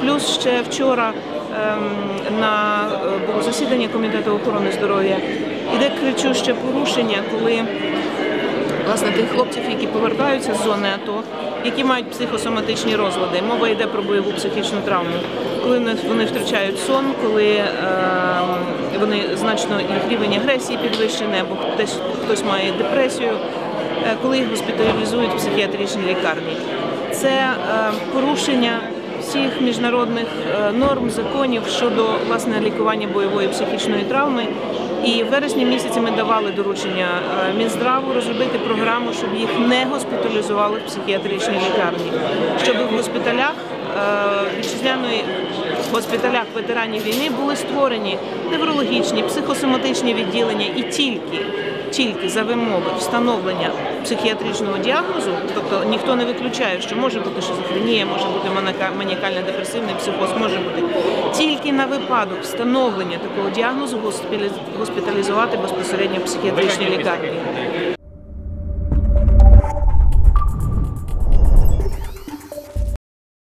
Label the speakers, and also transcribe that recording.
Speaker 1: Плюс ще вчора ем, на е, було засідання комітету охорони здоров'я іде кричуще порушення, коли власне тих хлопців, які повертаються з зони АТО, які мають психосоматичні розлади. Мова йде про бойову психічну травму, коли вони- втрачають сон, коли ем, вони значно їх рівень агресії підвищений, або хтось, хтось має депресію, коли їх госпіталізують в психіатричній лікарні. Це е, порушення всіх міжнародних е, норм, законів щодо власне лікування бойової психічної травми. І в вересні місяці ми давали доручення е, Мінздраву розробити програму, щоб їх не госпіталізували в психіатричній лікарні, щоб в госпіталях е, вітчизняної госпіталях ветеранів війни були створені неврологічні, психосоматичні відділення і тільки тільки за вимоги встановлення психіатричного діагнозу, тобто ніхто не виключає, що може бути шизофренія, може бути маніка- маніакально-депресивний психоз, може бути тільки на випадок встановлення такого діагнозу госпіталіз- госпіталізувати безпосередньо в психіатричній лікарні.